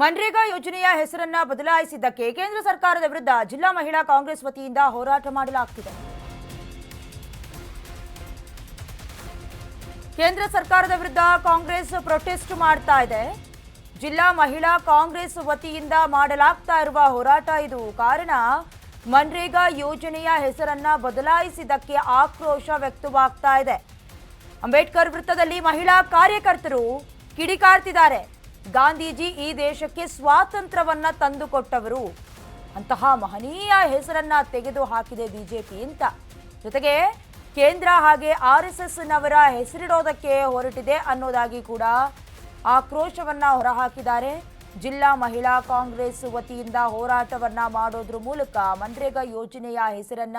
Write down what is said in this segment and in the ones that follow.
ಮನ್ರೇಗಾ ಯೋಜನೆಯ ಹೆಸರನ್ನ ಬದಲಾಯಿಸಿದ್ದಕ್ಕೆ ಕೇಂದ್ರ ಸರ್ಕಾರದ ವಿರುದ್ಧ ಜಿಲ್ಲಾ ಮಹಿಳಾ ಕಾಂಗ್ರೆಸ್ ವತಿಯಿಂದ ಹೋರಾಟ ಮಾಡಲಾಗ್ತಿದೆ. ಕೇಂದ್ರ ಸರ್ಕಾರದ ವಿರುದ್ಧ ಕಾಂಗ್ರೆಸ್ ಪ್ರೊಟೆಸ್ಟ್ ಮಾಡ್ತಾ ಇದೆ. ಜಿಲ್ಲಾ ಮಹಿಳಾ ಕಾಂಗ್ರೆಸ್ ವತಿಯಿಂದ ಮಾಡಲಾಗ್ತಾ ಇರುವ ಹೋರಾಟ ಇದು. ಕಾರಣ, ಮನ್ರೇಗಾ ಯೋಜನೆಯ ಹೆಸರನ್ನ ಬದಲಾಯಿಸಿದ್ದಕ್ಕೆ ಆಕ್ರೋಶ ವ್ಯಕ್ತವಾಗ್ತಾ ಇದೆ. ಅಂಬೇಡ್ಕರ್ ವೃತ್ತದಲ್ಲಿ ಮಹಿಳಾ ಕಾರ್ಯಕರ್ತರು ಕಿಡಿಕಾರ್ತಿದ್ದಾರೆ. ಗಾಂಧೀಜಿ ಈ ದೇಶಕ್ಕೆ ಸ್ವಾತಂತ್ರ್ಯವನ್ನ ತಂದುಕೊಟ್ಟವರು. ಅಂತಹ ಮಹನೀಯ ಹೆಸರನ್ನ ತೆಗೆದು ಹಾಕಿದೆ ಬಿಜೆಪಿ ಅಂತ. ಜೊತೆಗೆ ಕೇಂದ್ರ ಹಾಗೆ ಆರ್ ಎಸ್ ಎಸ್ ನವರ ಹೆಸರಿಡೋದಕ್ಕೆ ಹೊರಟಿದೆ ಅನ್ನೋದಾಗಿ ಕೂಡ ಆಕ್ರೋಶವನ್ನ ಹೊರಹಾಕಿದ್ದಾರೆ. ಜಿಲ್ಲಾ ಮಹಿಳಾ ಕಾಂಗ್ರೆಸ್ ವತಿಯಿಂದ ಹೋರಾಟವನ್ನ ಮಾಡೋದ್ರ ಮೂಲಕ ಮನ್ರೇಗಾ ಯೋಜನೆಯ ಹೆಸರನ್ನ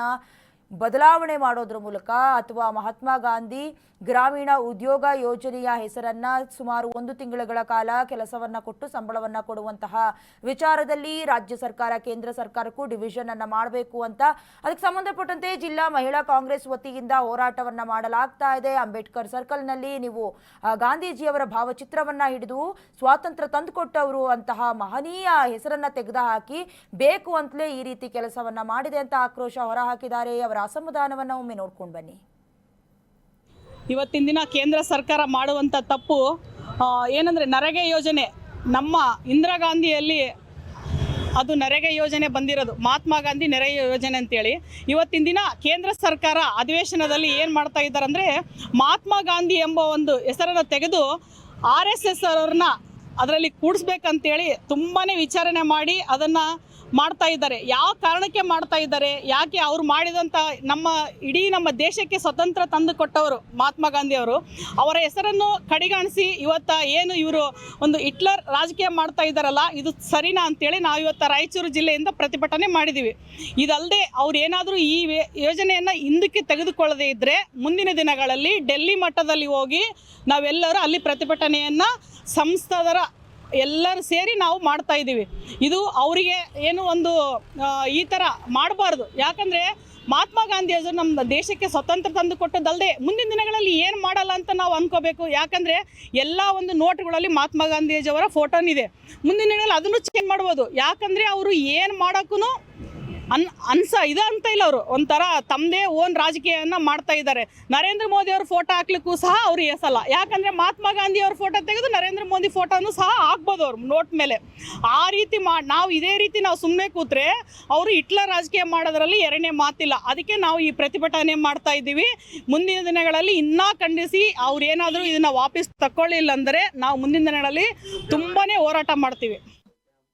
ಬದಲಾವಣೆ ಮಾಡೋದ್ರ ಮೂಲಕ ಅಥವಾ ಮಹಾತ್ಮ ಗಾಂಧಿ ಗ್ರಾಮೀಣ ಉದ್ಯೋಗ ಯೋಜನೆಯ ಹೆಸರನ್ನ ಸುಮಾರು ಒಂದು ತಿಂಗಳುಗಳ ಕಾಲ ಕೆಲಸವನ್ನ ಕೊಟ್ಟು ಸಂಬಳವನ್ನ ಕೊಡುವಂತಹ ವಿಚಾರದಲ್ಲಿ ರಾಜ್ಯ ಸರ್ಕಾರ ಕೇಂದ್ರ ಸರ್ಕಾರಕ್ಕೂ ಡಿವಿಷನ್ ಅನ್ನ ಮಾಡಬೇಕು ಅಂತ. ಅದಕ್ಕೆ ಸಂಬಂಧಪಟ್ಟಂತೆ ಜಿಲ್ಲಾ ಮಹಿಳಾ ಕಾಂಗ್ರೆಸ್ ವತಿಯಿಂದ ಹೋರಾಟವನ್ನ ಮಾಡಲಾಗ್ತಾ ಇದೆ. ಅಂಬೇಡ್ಕರ್ ಸರ್ಕಲ್ನಲ್ಲಿ ನೀವು ಆ, ಗಾಂಧೀಜಿಯವರ ಭಾವಚಿತ್ರವನ್ನ ಹಿಡಿದು ಸ್ವಾತಂತ್ರ್ಯ ತಂದುಕೊಟ್ಟವರು ಅಂತಹ ಮಹನೀಯ ಹೆಸರನ್ನ ತೆಗೆದುಹಾಕಿ ಬೇಕು ಅಂತಲೇ ಈ ರೀತಿ ಕೆಲಸವನ್ನ ಮಾಡಿದೆ ಅಂತ ಆಕ್ರೋಶ ಹೊರಹಾಕಿದ್ದಾರೆ ಅವರ ಅಸಮಾಧಾನವನ್ನ ಒಮ್ಮೆ ನೋಡ್ಕೊಂಡು ಬನ್ನಿ. ಇವತ್ತಿನ ದಿನ ಕೇಂದ್ರ ಸರ್ಕಾರ ಮಾಡುವಂಥ ತಪ್ಪು ಏನಂದರೆ ನರೇಗಾ ಯೋಜನೆ ನಮ್ಮ ಇಂದಿರಾ ಗಾಂಧಿಯಲ್ಲಿ ಅದು ನರೇಗಾ ಯೋಜನೆ ಬಂದಿರೋದು. ಮಹಾತ್ಮ ಗಾಂಧಿ ನರೇಗಾ ಯೋಜನೆ ಅಂತೇಳಿ. ಇವತ್ತಿನ ದಿನ ಕೇಂದ್ರ ಸರ್ಕಾರ ಅಧಿವೇಶನದಲ್ಲಿ ಏನು ಮಾಡ್ತಾ ಇದ್ದಾರೆ ಅಂದರೆ ಮಹಾತ್ಮ ಗಾಂಧಿ ಎಂಬ ಒಂದು ಹೆಸರನ್ನು ತೆಗೆದು ಆರ್ ಎಸ್ ಎಸ್ ಅವ್ರನ್ನ ಅದರಲ್ಲಿ ಕೂಡಿಸ್ಬೇಕಂತೇಳಿ ತುಂಬಾ ವಿಚಾರಣೆ ಮಾಡಿ ಅದನ್ನು ಮಾಡ್ತಾ ಇದ್ದಾರೆ. ಯಾವ ಕಾರಣಕ್ಕೆ ಮಾಡ್ತಾ ಇದ್ದಾರೆ? ಯಾಕೆ ಅವ್ರು ಮಾಡಿದಂಥ ನಮ್ಮ ಇಡೀ ನಮ್ಮ ದೇಶಕ್ಕೆ ಸ್ವತಂತ್ರ ತಂದು ಕೊಟ್ಟವರು ಮಹಾತ್ಮ ಗಾಂಧಿ ಅವರು. ಅವರ ಹೆಸರನ್ನು ಕಡೆಗಾಣಿಸಿ ಇವತ್ತ ಏನು ಇವರು ಒಂದು ಹಿಟ್ಲರ್ ರಾಜಕೀಯ ಮಾಡ್ತಾ ಇದ್ದಾರಲ್ಲ, ಇದು ಸರಿನಾ ಅಂತೇಳಿ ನಾವು ಇವತ್ತು ರಾಯಚೂರು ಜಿಲ್ಲೆಯಿಂದ ಪ್ರತಿಭಟನೆ ಮಾಡಿದ್ದೀವಿ ಇದಲ್ಲದೆ ಅವ್ರು ಏನಾದರೂ ಈ ಯೋಜನೆಯನ್ನು ಹಿಂದಕ್ಕೆ ತೆಗೆದುಕೊಳ್ಳದೇ ಇದ್ದರೆ ಮುಂದಿನ ದಿನಗಳಲ್ಲಿ ಡೆಲ್ಲಿ ಮಟ್ಟದಲ್ಲಿ ಹೋಗಿ ನಾವೆಲ್ಲರೂ ಅಲ್ಲಿ ಪ್ರತಿಭಟನೆಯನ್ನು ಸಂಸದರ ಎಲ್ಲರೂ ಸೇರಿ ನಾವು ಮಾಡ್ತಾ ಇದ್ದೀವಿ. ಇದು ಅವರಿಗೆ ಏನು ಒಂದು ಈ ಥರ ಮಾಡಬಾರ್ದು. ಯಾಕಂದರೆ ಮಹಾತ್ಮ ಗಾಂಧಿ ಅವರು ನಮ್ಮ ದೇಶಕ್ಕೆ ಸ್ವತಂತ್ರ ತಂದು ಕೊಟ್ಟದಲ್ಲದೆ ಮುಂದಿನ ದಿನಗಳಲ್ಲಿ ಏನು ಮಾಡಲ್ಲ ಅಂತ ನಾವು ಅನ್ಕೋಬೇಕು. ಯಾಕಂದರೆ ಎಲ್ಲ ಒಂದು ನೋಟ್ಗಳಲ್ಲಿ ಮಹಾತ್ಮ ಗಾಂಧೀಜಿಯವರ ಫೋಟೋನಿದೆ ಮುಂದಿನ ದಿನಗಳಲ್ಲಿ ಅದನ್ನು ಚೇಂಜ್ ಮಾಡ್ಬೋದು. ಯಾಕಂದರೆ ಅವರು ಏನು ಮಾಡೋಕ್ಕೂ ಅನ್ ಅನ್ಸ ಇದು ಅಂತ ಇಲ್ಲ ಅವರು. ಒಂಥರ ತಮ್ಮದೇ ಓನ್ ರಾಜಕೀಯವನ್ನು ಮಾಡ್ತಾ ಇದ್ದಾರೆ. ನರೇಂದ್ರ ಮೋದಿ ಅವ್ರ ಫೋಟೋ ಹಾಕ್ಲಿಕ್ಕೂ ಸಹ ಅವ್ರು ಎಸಲ್ಲ ಯಾಕಂದರೆ ಮಹಾತ್ಮ ಗಾಂಧಿ ಅವ್ರ ಫೋಟೋ ತೆಗೆದು ನರೇಂದ್ರ ಮೋದಿ ಫೋಟೋನು ಸಹ ಹಾಕ್ಬೋದು ಅವ್ರು ನೋಟ್ ಮೇಲೆ. ಆ ರೀತಿ ಮಾಡಿ ನಾವು ಇದೇ ರೀತಿ ನಾವು ಸುಮ್ಮನೆ ಕೂತ್ರೆ ಅವರು ಹಿಟ್ಲರ್ ರಾಜಕೀಯ ಮಾಡೋದ್ರಲ್ಲಿ ಎರಡನೇ ಮಾತಿಲ್ಲ. ಅದಕ್ಕೆ ನಾವು ಈ ಪ್ರತಿಭಟನೆ ಮಾಡ್ತಾ ಇದ್ದೀವಿ. ಮುಂದಿನ ದಿನಗಳಲ್ಲಿ ಇನ್ನೂ ಖಂಡಿಸಿ ಅವ್ರು ಏನಾದರೂ ಇದನ್ನು ವಾಪಸ್ ತಕ್ಕೊಳ್ಳಿಲ್ಲ ಅಂದರೆ ನಾವು ಮುಂದಿನ ದಿನಗಳಲ್ಲಿ ತುಂಬಾ ಹೋರಾಟ ಮಾಡ್ತೀವಿ.